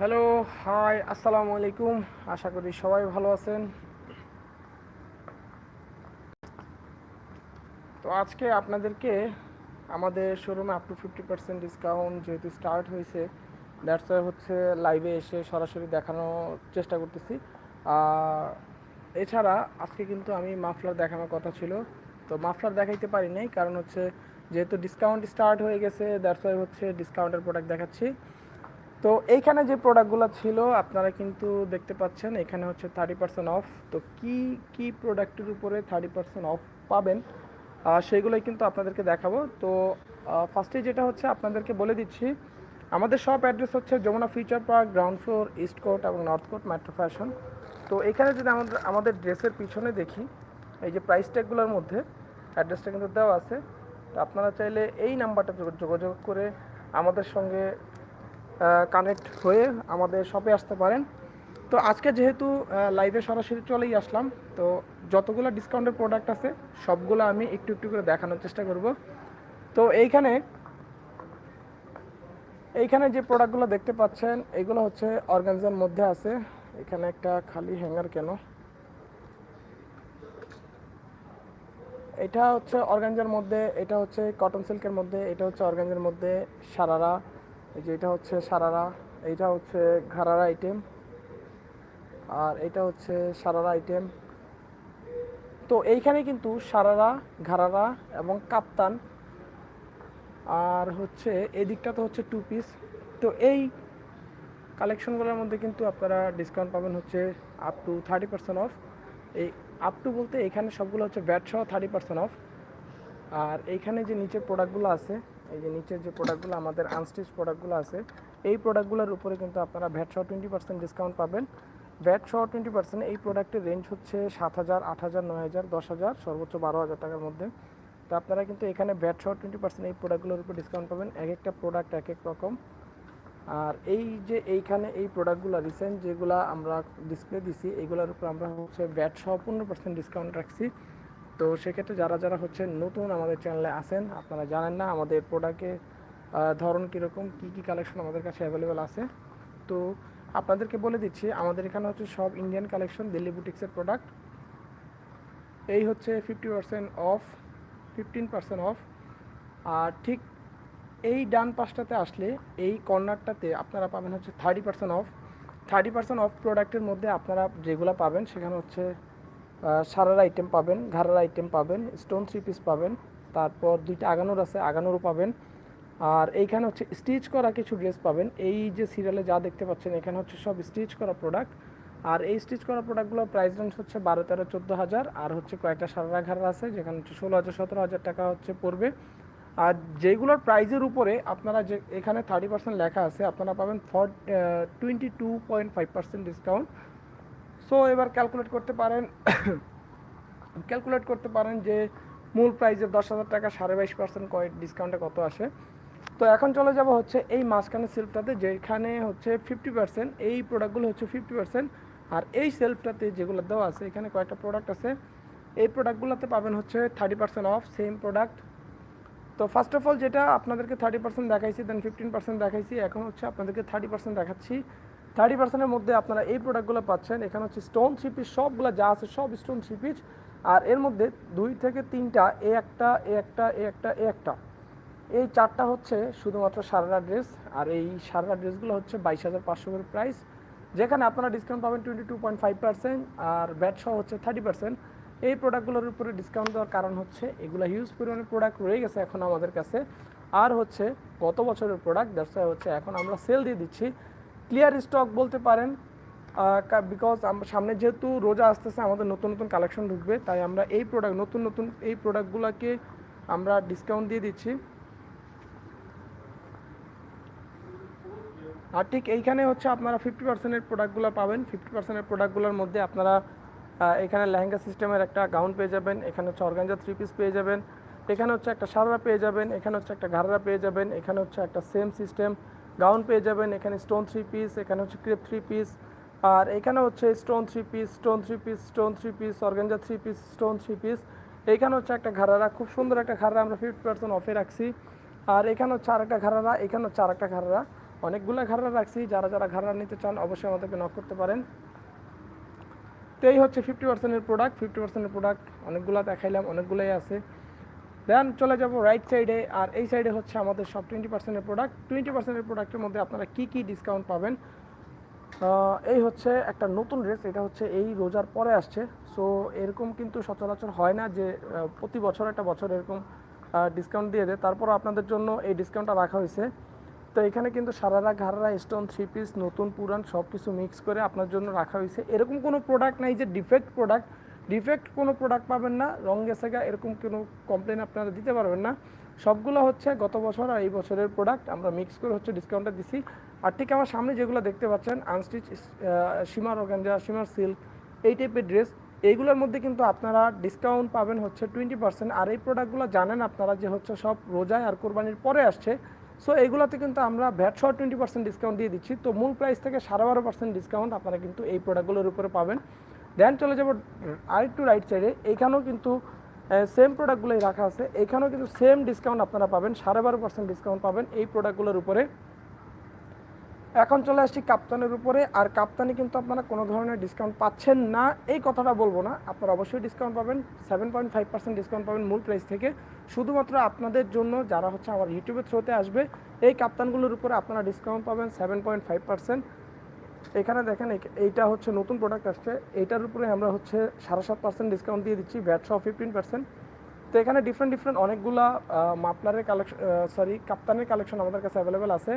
Hello hi আসসালামু আলাইকুম আশা করি সবাই ভালো আছেন। তো আজকে আপনাদেরকে আমাদের শোরুমে up to fifty percent discount যেহেতু স্টার্ট হয়েছে দ্যাটস হচ্ছে লাইভে এসে সরাসরি দেখানোর চেষ্টা করতেছি। এছাড়া আজকে কিন্তু আমি মাফলার দেখানোর কথা ছিল, তো মাফলার দেখাইতে পারি নাই, কারণ হচ্ছে যেহেতু ডিসকাউন্ট স্টার্ট হয়ে গেছে দ্যাটস হচ্ছে ডিসকাউন্টের প্রোডাক্ট দেখাচ্ছি। তো এইখানে যে প্রোডাক্টগুলো ছিল আপনারা কিন্তু দেখতে পাচ্ছেন এখানে হচ্ছে থার্টি পার্সেন্ট অফ তো কি কি প্রোডাক্টের উপরে থার্টি পার্সেন্ট অফ পাবেন? আহ, সেগুলোই কিন্তু আপনাদেরকে দেখাবো। তো ফার্স্টে যেটা হচ্ছে আপনাদেরকে বলে দিচ্ছি আমাদের শপ অ্যাড্রেস হচ্ছে Jamuna future park ground floor east court এবং নর্থ কোর্ট মেট্রো ফ্যাশন তো এখানে যদি আমাদের আমাদের ড্রেসের পিছনে দেখি এই যে প্রাইস ট্যাগগুলোর মধ্যে অ্যাড্রেসটা কিন্তু দেওয়া আছে। তো আপনারা চাইলে এই নাম্বারটা যোগাযোগ করে আমাদের সঙ্গে কানেক্ট হয়ে আমাদের শপে আসতে পারেন। তো আজকে যেহেতু লাইভে সরাসরি চলেই আসলাম, তো যতগুলো ডিসকাউন্টের প্রোডাক্ট আছে, সবগুলো আমি একটু একটু করে দেখানোর চেষ্টা করব। তো এইখানে এইখানে যে প্রোডাক্টগুলো দেখতে পাচ্ছেন, এগুলো হচ্ছে অর্গানজার মধ্যে আছে। এখানে একটা খালি হ্যাঙ্গার কেন? এটা হচ্ছে অর্গানজার মধ্যে, এটা হচ্ছে কটন সিল্কের মধ্যে, এটা হচ্ছে অর্গানজার মধ্যে, সারারা এই যে এটা হচ্ছে সারারা, এইটা হচ্ছে ঘারারা আইটেম আর এটা হচ্ছে সারারা আইটেম তো এইখানে কিন্তু সারারা ঘারারা এবং কাপ্তান। আর হচ্ছে এই দিকটা তো হচ্ছে টু পিস তো এই কালেকশনগুলোর মধ্যে কিন্তু আপনারা ডিসকাউন্ট পাবেন হচ্ছে up to thirty percent off এই আপ টু বলতে এখানে সবগুলো হচ্ছে ব্যাট সহ থার্টি পার্সেন্ট অফ আর এইখানে যে নিচের প্রোডাক্টগুলো আছে এই যে নিচের যে প্রোডাক্টগুলো আমাদের আনস্টিচ প্রোডাক্টগুলো আছে, এই প্রোডাক্টগুলোর উপরে কিন্তু আপনারা ভ্যাট সহ টোয়েন্টি পার্সেন্ট ডিসকাউন্ট পাবেন। ভ্যাট সহ টোয়েন্টি পার্সেন্ট এই প্রোডাক্টের রেঞ্জ হচ্ছে সাত হাজার, আট হাজার, নয় হাজার, দশ হাজার, সর্বোচ্চ বারো হাজার টাকার মধ্যে। তো আপনারা কিন্তু এখানে ভ্যাট সহ টোয়েন্টি পার্সেন্ট এই প্রোডাক্টগুলোর উপর ডিসকাউন্ট পাবেন। এক একটা প্রোডাক্ট এক এক রকম। আর এই যে এইখানে এই প্রোডাক্টগুলো রিসেন্ট যেগুলো আমরা ডিসপ্লে দিছি এইগুলোর উপর আমরা হচ্ছে ভ্যাট সহ পনেরো পার্সেন্ট ডিসকাউন্ট রাখছি। তো সেক্ষেত্রে যারা যারা হচ্ছে নতুন আমাদের চ্যানেলে আসেন আপনারা জানেন না আমাদের প্রোডাক্টের ধরন কীরকম, কী কী কালেকশন আমাদের কাছে অ্যাভেলেবেল আছে। তো আপনাদেরকে বলে দিচ্ছি, আমাদের এখানে হচ্ছে সব ইন্ডিয়ান কালেকশন দিল্লি বুটিক্সের প্রোডাক্ট এই হচ্ছে fifty percent off fifteen percent off আর ঠিক এই ডান পাশটাতে আসলে এই কর্নারটাতে আপনারা পাবেন হচ্ছে thirty percent off thirty percent off প্রোডাক্টের মধ্যে আপনারা যেগুলো পাবেন, সেখানে হচ্ছে সারার আইটেম পাবেন, ঘাড়ার আইটেম পাবেন স্টোন থ্রি পিস পাবেন, তারপর দুইটা আগানোর আছে, আগানোরও পাবেন। আর এইখানে হচ্ছে স্টিচ করা কিছু ড্রেস পাবেন। এই যে সিরিয়ালে যা দেখতে পাচ্ছেন, এখানে হচ্ছে সব স্টিচ করা প্রোডাক্ট আর এই স্টিচ করা প্রোডাক্টগুলোর প্রাইস রেঞ্জ হচ্ছে বারো, তেরো, চোদ্দ হাজার। আর হচ্ছে কয়েকটা সারারা ঘাড়া আছে, যেখানে হচ্ছে ষোলো হাজার, সতেরো হাজার টাকা হচ্ছে পড়বে। আর যেগুলোর প্রাইজের উপরে আপনারা যে, এখানে থার্টি পার্সেন্ট লেখা আছে, আপনারা পাবেন for twenty two point five percent discount so এবার ক্যালকুলেট করতে পারেন ক্যালকুলেট করতে পারেন যে মূল প্রাইজের দশ হাজার টাকা, সাড়ে বাইশ পার্সেন্ট কয়েক ডিসকাউন্টে কত আসে। তো এখন চলে যাব হচ্ছে এই মাঝখানে সেলফটাতে যেখানে হচ্ছে ফিফটি পার্সেন্ট এই প্রোডাক্টগুলো হচ্ছে ফিফটি পার্সেন্ট আর এই সেলফটাতে যেগুলো দেওয়া আছে, এখানে কয়েকটা প্রোডাক্ট আছে। এই প্রোডাক্টগুলোতে পাবেন হচ্ছে thirty percent off same product তো ফার্স্ট অফ অল যেটা আপনাদেরকে থার্টি পার্সেন্ট দেখাইছি দেন ফিফটিন পার্সেন্ট দেখাইছি, এখন হচ্ছে আপনাদেরকে থার্টি পার্সেন্ট দেখাচ্ছি। থার্টি পার্সেন্টের মধ্যে আপনারা এই প্রোডাক্টগুলো পাচ্ছেন। এখানে হচ্ছে স্টোন থ্রি পিস সবগুলো যা আছে সব স্টোন থ্রি পিস আর এর মধ্যে দুই থেকে তিনটা, এ একটা এ একটা এ একটা এ একটা। এই চারটা হচ্ছে শুধুমাত্র সারারা ড্রেস। আর এই সারারা ড্রেসগুলো হচ্ছে বাইশ হাজার পাঁচশো করে প্রাইস যেখানে আপনারা ডিসকাউন্ট পাবেন twenty two point five percent আর ব্যাট সহ হচ্ছে থার্টি পার্সেন্ট এই প্রোডাক্টগুলোর উপরে ডিসকাউন্ট দেওয়ার কারণ হচ্ছে এগুলো হিউজ পরিমাণে প্রোডাক্ট রয়ে গেছে এখন আমাদের কাছে। আর হচ্ছে গত বছরের প্রোডাক্ট দ্যাটস হচ্ছে এখন আমরা সেল দিয়ে দিচ্ছি। ক্লিয়ার স্টক বলতে পারেন বিকজ সামনে যেহেতু রোজা আসতেছে, আমাদের নতুন নতুন কালেকশন ঢুকবে, তাই আমরা এই প্রোডাক্ট নতুন নতুন এই প্রোডাক্টগুলোকে আমরা ডিসকাউন্ট দিয়ে দিচ্ছি। আর ঠিক এইখানে হচ্ছে আপনারা ফিফটি পার্সেন্টের প্রোডাক্টগুলো পাবেন। ফিফটি পার্সেন্টের প্রোডাক্টগুলোর মধ্যে আপনারা এখানে লেহেঙ্গা সিস্টেমের একটা গাউন পেয়ে যাবেন, এখানে হচ্ছে অর্গানজা থ্রি পিস পেয়ে যাবেন, এখানে হচ্ছে একটা সারারা পেয়ে যাবেন, এখানে হচ্ছে একটা ঘাড়রা পেয়ে যাবেন, এখানে হচ্ছে একটা সেম সিস্টেম গাউন পেয়ে যাবেন, এখানে স্টোন থ্রি পিস এখানে হচ্ছে ক্রেপ থ্রি পিস আর এখানে হচ্ছে stone three piece stone three piece stone three piece organza three piece stone three piece এইখানে হচ্ছে একটা ঘাড়ারা, খুব সুন্দর একটা ঘাড়া আমরা ফিফটি পার্সেন্ট অফে রাখছি, আর এখানে হচ্ছে আর একটা ঘাড়ারা, এখানে হচ্ছে আর একটা ঘাড়ারা, অনেকগুলো ঘাড়া রাখছি, যারা যারা ঘাড়া নিতে চান অবশ্যই আমাদেরকে নক করতে পারেন। তো এই হচ্ছে ফিফটি পার্সেন্টের প্রোডাক্ট ফিফটি পার্সেন্টের প্রোডাক্ট অনেকগুলো দেখাইলাম, অনেকগুলোই আছে। দেন চলে যাব রাইট সাইডে আর এই সাইডে হচ্ছে আমাদের সব টোয়েন্টি পার্সেন্টের প্রোডাক্ট টোয়েন্টি পার্সেন্টের প্রোডাক্টের মধ্যে আপনারা কী কী ডিসকাউন্ট পাবেন? এই হচ্ছে একটা নতুন ড্রেস এটা হচ্ছে এই রোজার পরে আসছে। সো এরকম কিন্তু সচরাচর হয় না যে প্রতি বছর একটা বছর এরকম ডিসকাউন্ট দিয়ে দেয়। তারপর আপনাদের জন্য এই ডিসকাউন্টটা রাখা হয়েছে। তো এখানে কিন্তু সারারা ঘাড়ারা স্টোন থ্রি পিস নতুন, পুরান সব কিছু মিক্স করে আপনার জন্য রাখা হয়েছে। এরকম কোনো প্রোডাক্ট নাই যে ডিফেক্ট প্রোডাক্ট ডিফেক্ট কোনো প্রোডাক্ট পাবেন না রং গেছে গা এরকম কোনো কমপ্লেন আপনারা দিতে পারবেন না। সবগুলো হচ্ছে গত বছর আর এই বছরের প্রোডাক্ট আমরা মিক্স করে হচ্ছে ডিসকাউন্টটা দিছি। আর ঠিক আমার সামনে যেগুলো দেখতে পাচ্ছেন আনস্টিচ সীমার অর্গানজা সীমার সিল্ক এই টাইপের ড্রেস এইগুলোর মধ্যে কিন্তু আপনারা ডিসকাউন্ট পাবেন হচ্ছে টোয়েন্টি পার্সেন্ট আর এই প্রোডাক্টগুলো জানেন আপনারা যে হচ্ছে সব রোজায় আর কোরবানির পরে আসছে। সো এইগুলোতে কিন্তু আমরা ভ্যাট সহ টোয়েন্টি পার্সেন্ট ডিসকাউন্ট দিয়ে দিচ্ছি। তো, মূল প্রাইস থেকে সাড়ে বারো পার্সেন্ট ডিসকাউন্ট আপনারা কিন্তু এই প্রোডাক্টগুলোর উপরে পাবেন। দেন চলে যাব আরেকটু রাইট সাইডে এখানেও কিন্তু সেম প্রোডাক্টগুলোই রাখা আছে। এখানেও কিন্তু সেম ডিসকাউন্ট আপনারা পাবেন, সাড়ে বারো পার্সেন্ট ডিসকাউন্ট পাবেন এই প্রোডাক্টগুলোর উপরে। এখন চলে আসছি কাপ্তানের উপরে। আর কাপ্তানে কিন্তু আপনারা কোনো ধরনের ডিসকাউন্ট পাচ্ছেন না। এই কথাটা বলব না। আপনারা অবশ্যই ডিসকাউন্ট পাবেন seven point five percent discount পাবেন মূল প্রাইস থেকে। শুধুমাত্র আপনাদের জন্য যারা হচ্ছে আমার ইউটিউবের থ্রোতে আসবে, এই কাপ্তানগুলোর উপরে আপনারা ডিসকাউন্ট পাবেন সেভেন পয়েন্ট ফাইভ পার্সেন্ট এখানে দেখেন এইটা হচ্ছে নতুন প্রোডাক্ট আসছে। এইটার উপরে আমরা হচ্ছে সাড়ে সাত পার্সেন্ট ডিসকাউন্ট দিয়ে দিচ্ছি ভ্যাট সহ ফিফটিন পার্সেন্ট তো এখানে ডিফারেন্ট ডিফারেন্ট অনেকগুলা মাপলারের কালেকশন সরি কাপ্তানের কালেকশন আমাদের কাছে অ্যাভেলেবেল আছে।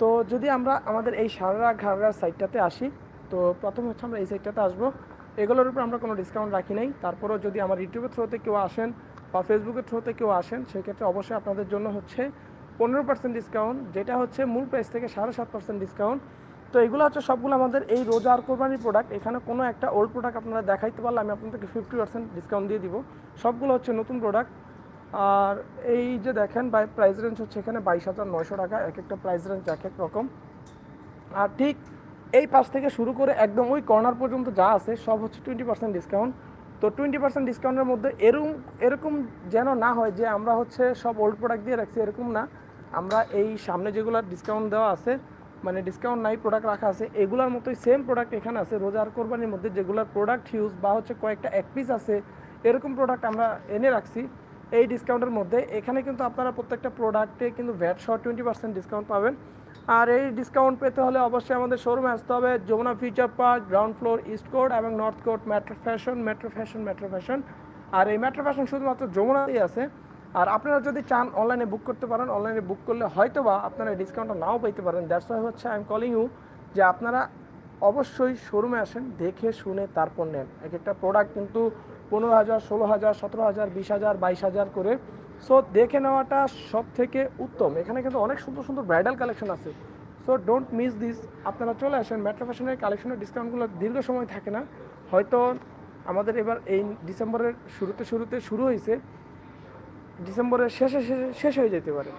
তো যদি আমরা আমাদের এই সারা ঘাড়ার সাইডটাতে আসি, তো প্রথম হচ্ছে আমরা এই সাইডটাতে আসব। এগুলোর উপর আমরা কোনো ডিসকাউন্ট রাখি নাই। তারপরেও যদি আমার ইউটিউবের থ্রোতে কেউ আসেন বা ফেসবুকের থ্রোতে কেউ আসেন, সেক্ষেত্রে অবশ্যই আপনাদের জন্য হচ্ছে পনেরো পার্সেন্ট ডিসকাউন্ট যেটা হচ্ছে মূল প্রাইস থেকে সাড়ে সাত পার্সেন্ট ডিসকাউন্ট তো এগুলো হচ্ছে সবগুলো আমাদের এই রোজা আর কোরবানির প্রোডাক্ট এখানে কোনো একটা ওল্ড প্রোডাক্ট আপনারা দেখাইতে পারলে আমি আপনাদেরকে ফিফটি পার্সেন্ট ডিসকাউন্ট দিয়ে দিব। সবগুলো হচ্ছে নতুন প্রোডাক্ট আর এই যে দেখেন বাই প্রাইস রেঞ্জ হচ্ছে এখানে বাইশ হাজার নয়শো টাকা, এক একটা প্রাইস রেঞ্জ এক এক রকম। আর ঠিক এই পাশ থেকে শুরু করে একদম ওই কর্নার পর্যন্ত যা আছে, সব হচ্ছে টোয়েন্টি পার্সেন্ট ডিসকাউন্ট তো টোয়েন্টি পার্সেন্ট ডিসকাউন্টের মধ্যে এরকম এরকম যেন না হয় যে আমরা হচ্ছে সব ওল্ড প্রোডাক্ট দিয়ে রাখছি, এরকম না। আমরা এই সামনে যেগুলো ডিসকাউন্ট দেওয়া আছে মানে ডিসকাউন্ট নাই প্রোডাক্ট রাখা আছে, এগুলোর মতোই সেম প্রোডাক্ট এখানে আছে, রোজার কোরবানির মধ্যে যেগুলোর প্রোডাক্ট হিউজ বা হচ্ছে কয়েকটা এক পিস আছে, এরকম প্রোডাক্ট আমরা এনে রাখছি, এই ডিসকাউন্টের মধ্যে। এখানে কিন্তু আপনারা প্রত্যেকটা প্রোডাক্টে কিন্তু ভ্যাট সহ টোয়েন্টি পার্সেন্ট ডিসকাউন্ট পাবেন। আর এই ডিসকাউন্ট পেতে হলে অবশ্যই আমাদের শোরুমে আসতে হবে, Jamuna future park ground floor east court এবং north court metro fashion metro fashion metro fashion আর এই মেট্রো ফ্যাশন শুধুমাত্র যমুনাতেই আছে আর আপনারা যদি চান অনলাইনে বুক করতে পারেন অনলাইনে বুক করলে হয়তো বা আপনারা ডিসকাউন্টটা নাও পেতে পারেন। দ্যাটস ওয়াই হচ্ছে আই এম কলিং ইউ যে আপনারা অবশ্যই শোরুমে আসেন, দেখে শুনে তারপর নেন। এক একটা প্রোডাক্ট কিন্তু পনেরো হাজার, ষোলো হাজার, সতেরো হাজার, বিশ হাজার, বাইশ হাজার করে। সো দেখে নেওয়াটা সব থেকে উত্তম। এখানে কিন্তু অনেক সুন্দর সুন্দর ব্রাইডাল কালেকশন আছে। সো ডোন্ট মিস দিস আপনারা চলে আসেন মেট্রো ফ্যাশনের কালেকশনের ডিসকাউন্টগুলো দীর্ঘ সময় থাকে না। হয়তো আমাদের এবার এই ডিসেম্বরের শুরুতে শুরুতে শুরু হয়েছে। ডিসেম্বরের শেষে শেষে হয়ে যেতে পারে।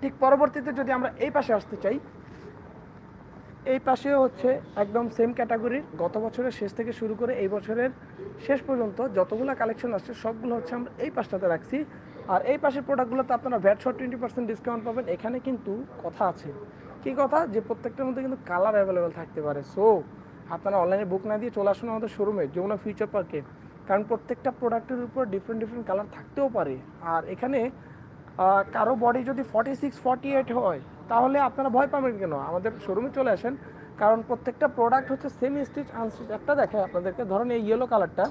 ঠিক পরবর্তীতে যদি আমরা এই পাশে আসতে চাই, এই পাশেও হচ্ছে একদম সেম ক্যাটাগরির গত বছরের শেষ থেকে শুরু করে এই বছরের শেষ পর্যন্ত যতগুলো কালেকশন আসছে, সবগুলো হচ্ছে আমরা এই পাশটাতে রাখছি। আর এই পাশের প্রোডাক্টগুলোতে আপনারা VAT short twenty percent discount পাবেন। এখানে কিন্তু কথা আছে। কি কথা? যে প্রত্যেকটার মধ্যে কিন্তু কালার অ্যাভেলেবেল থাকতে পারে। সো আপনারা অনলাইনে বুক না দিয়ে চলে আসুন আমাদের শোরুমে যমুনা ফিউচার পার্কে কারণ প্রত্যেকটা প্রোডাক্টের উপর ডিফারেন্ট ডিফারেন্ট কালার থাকতেও পারে। আর এখানে কারও বডি যদি ফর্টি সিক্স ফর্টি এইট হয়, তাহলে আপনারা ভয় পাবেন কেন? আমাদের শোরুমে চলে আসেন। কারণ প্রত্যেকটা প্রোডাক্ট হচ্ছে সেম স্টিচ আনস্টিচ একটা দেখায় আপনাদেরকে, ধরেন এই ইয়েলো কালারটা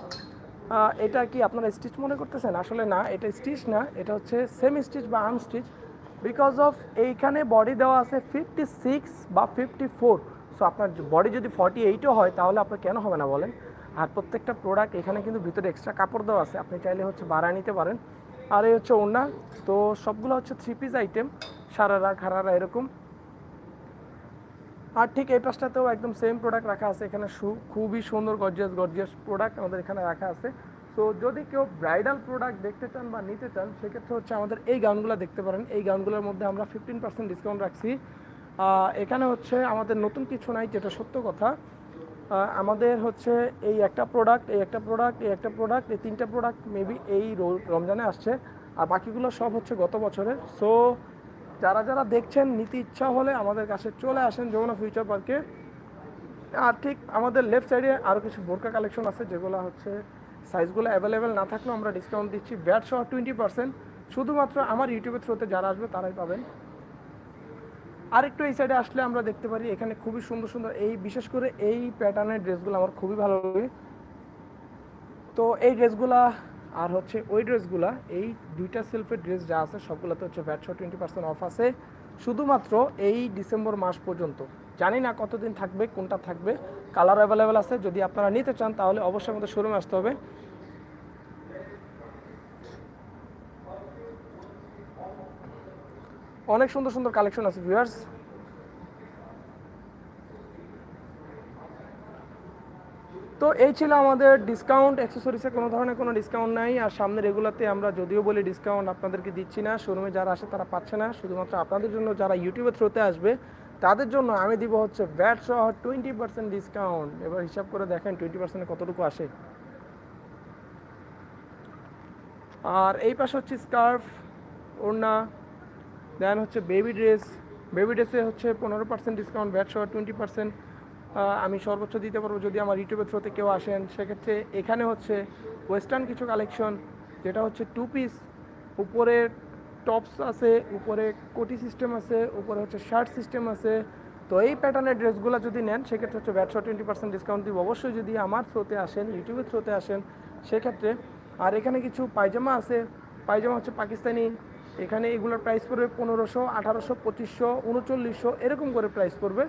এটা কি আপনারা স্টিচ মনে করতেছেন? আসলে না, এটা স্টিচ না, এটা হচ্ছে সেম স্টিচ বা আনস্টিচ বিকজ অফ এইখানে বডি দেওয়া আছে ফিফটি সিক্স বা ফিফটি ফোর সো আপনার বডি যদি ফর্টি এইটও হয়, তাহলে আপনার কেন হবে না বলেন? আর প্রত্যেকটা প্রোডাক্ট এখানে কিন্তু ভিতরে এক্সট্রা কাপড় দেওয়া আছে। আপনি চাইলে হচ্ছে বাড়ায় নিতে পারেন। আর এই হচ্ছে ওড়না। তো সবগুলো হচ্ছে three piece item sharara gharara এরকম। আর ঠিক এই পাশটাতেও একদম সেম প্রোডাক্ট রাখা আছে। এখানে সু- খুবই সুন্দর গর্জিয়াস গর্জিয়াস প্রোডাক্ট আমাদের এখানে রাখা আছে। তো যদি কেউ ব্রাইডাল প্রোডাক্ট দেখতে চান বা নিতে চান, সেক্ষেত্রে হচ্ছে আমাদের এই গাউনগুলো দেখতে পারেন। এই গাউনগুলোর মধ্যে আমরা ফিফটিন পার্সেন্ট ডিসকাউন্ট রাখছি। এখানে হচ্ছে আমাদের নতুন কিছু নাই, যেটা সত্য কথা। আমাদের হচ্ছে এই একটা প্রোডাক্ট এই একটা প্রোডাক্ট এই একটা প্রোডাক্ট এই তিনটা প্রোডাক্ট মেবি এই রমজানে আসছে। আর বাকিগুলো সব হচ্ছে গত বছরের সো যারা যারা দেখছেন, নিতে ইচ্ছা হলে আমাদের কাছে চলে আসেন যমুনা ফিউচার পার্কে আর ঠিক আমাদের লেফট সাইডে আরও কিছু বোরকা কালেকশন আছে, যেগুলো হচ্ছে সাইজগুলো অ্যাভেলেবেল না থাকলেও আমরা ডিসকাউন্ট দিচ্ছি। ব্যাট সহ টোয়েন্টি পার্সেন্ট শুধুমাত্র আমার ইউটিউবের থ্রুতে যারা আসবে, তারাই পাবেন। আর একটু এই সাইডে আসলে আমরা দেখতে পারি, এখানে খুবই সুন্দর সুন্দর এই, বিশেষ করে এই প্যাটার্নের ড্রেসগুলো আমার খুবই ভালো লাগে। তো এই ড্রেসগুলা আর হচ্ছে ওই ড্রেসগুলা এই দুইটা সেলফের ড্রেস যা আছে, সবগুলোতে হচ্ছে সহ টোয়েন্টি পার্সেন্ট অফ আছে। শুধুমাত্র এই ডিসেম্বর মাস পর্যন্ত। জানি না কতদিন থাকবে, কোনটা থাকবে কালার অ্যাভেলেবেল আছে। যদি আপনারা নিতে চান, তাহলে অবশ্যই আমাদের শোরুমে আসতে হবে। অনেক সুন্দর সুন্দর কালেকশন আছে ভিউয়ার্স তো এই ছিল আমাদের ডিসকাউন্ট অ্যাক্সেসরিসে কোনো ধরনের কোনো ডিসকাউন্ট নাই, আর সামনে রেগুলাতে আমরা যদিও বলি ডিসকাউন্ট আপনাদেরকে দিচ্ছি না শোরুমে যারা আসে তারা পাচ্ছে না, শুধুমাত্র আপনাদের জন্য যারা ইউটিউবের থ্রোতে আসবে, তাদের জন্য আমি দিব হচ্ছে ব্যাট সহ টোয়েন্টি পার্সেন্ট ডিসকাউন্ট এবার হিসাব করে দেখেন টোয়েন্টি পার্সেন্টে কতটুকু আসে। আর এই পাশে হচ্ছে স্কার্ফ ওড়না দেন হচ্ছে বেবি ড্রেস বেবি ড্রেসে হচ্ছে পনেরো পার্সেন্ট ডিসকাউন্ট ব্যাট সহ টোয়েন্টি পার্সেন্ট আমি সর্বোচ্চ দিতে পারব যদি আমার ইউটিউবের থ্রোতে কেউ আসেন। সেক্ষেত্রে এখানে হচ্ছে ওয়েস্টার্ন কিছু কালেকশন যেটা হচ্ছে টু পিস উপরে টপস আছে, উপরে কোটি সিস্টেম আছে, উপরে হচ্ছে শার্ট সিস্টেম আছে। তো এই প্যাটার্নের ড্রেসগুলো যদি নেন, সেক্ষেত্রে হচ্ছে ব্যাট টোয়েন্টি পার্সেন্ট ডিসকাউন্ট দিব। অবশ্যই যদি আমার থ্রোতে আসেন ইউটিউবের থ্রোতে আসেন, সেক্ষেত্রে আর এখানে কিছু পায়জামা আছে, পায়জামা হচ্ছে পাকিস্তানি এখানে এগুলোর প্রাইস পড়বে পনেরোশো, আঠারোশো, পঁচিশশো, উনচল্লিশশো, এরকম করে প্রাইস পড়বে।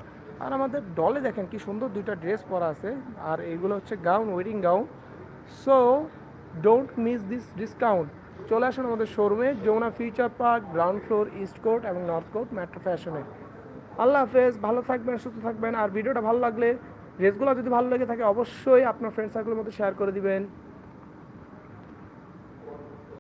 আর আমাদের ডলে দেখেন কি সুন্দর দুইটা ড্রেস পরা আছে। আর এগুলো হচ্ছে gown wedding gown so don't miss this discount চলে আসুন আমাদের শোরুমে Jamuna future park ground floor east court এবং নর্থ কোর্ট মেট্রো ফ্যাশনে আল্লাহ হাফেজ, ভালো থাকবেন, সুস্থ থাকবেন। আর ভিডিওটা ভালো লাগলে ড্রেসগুলো যদি ভালো লেগে থাকে, অবশ্যই আপনার ফ্রেন্ড সার্কেলের মধ্যে শেয়ার করে দিবেন।